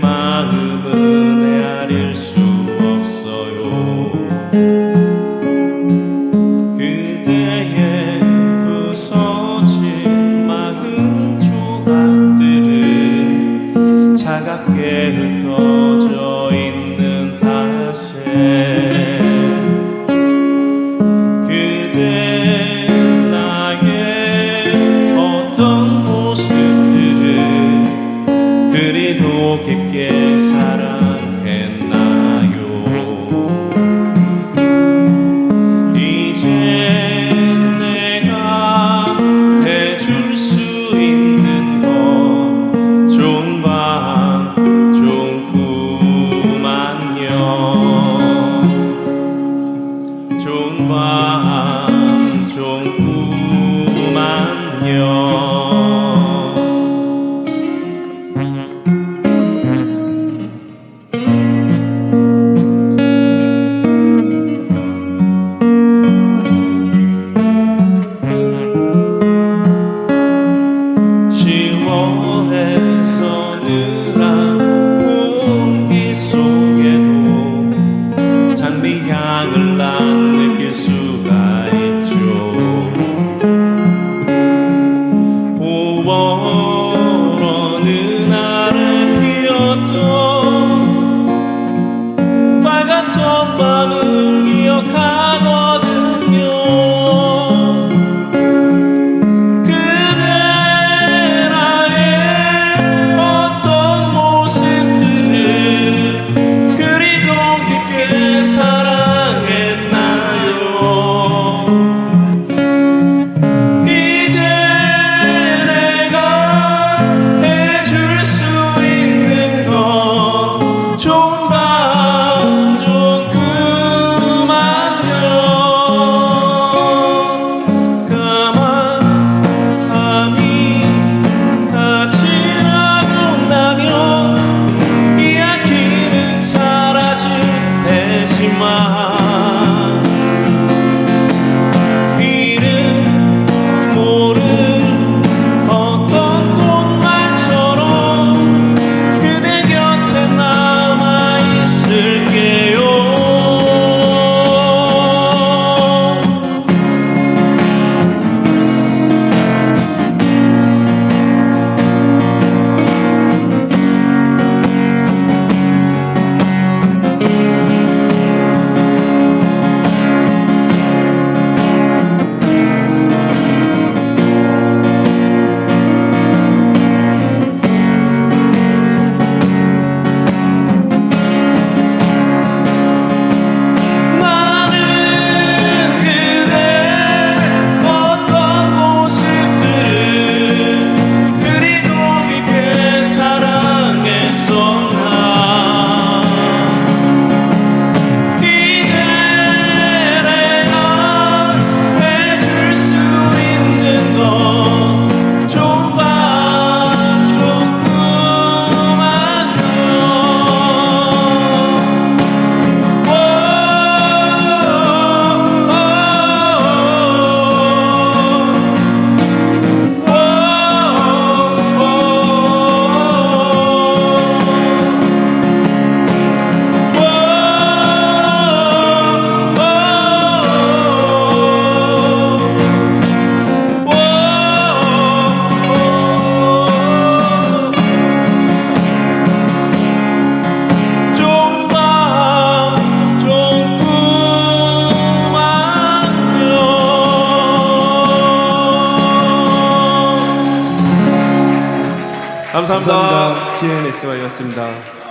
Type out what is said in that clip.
마음은 헤아릴 수 없어요. 그대의 부서진 마음 조각들은 차갑게 흩어져 감사합니다. 감사합니다. P&S와였습니다.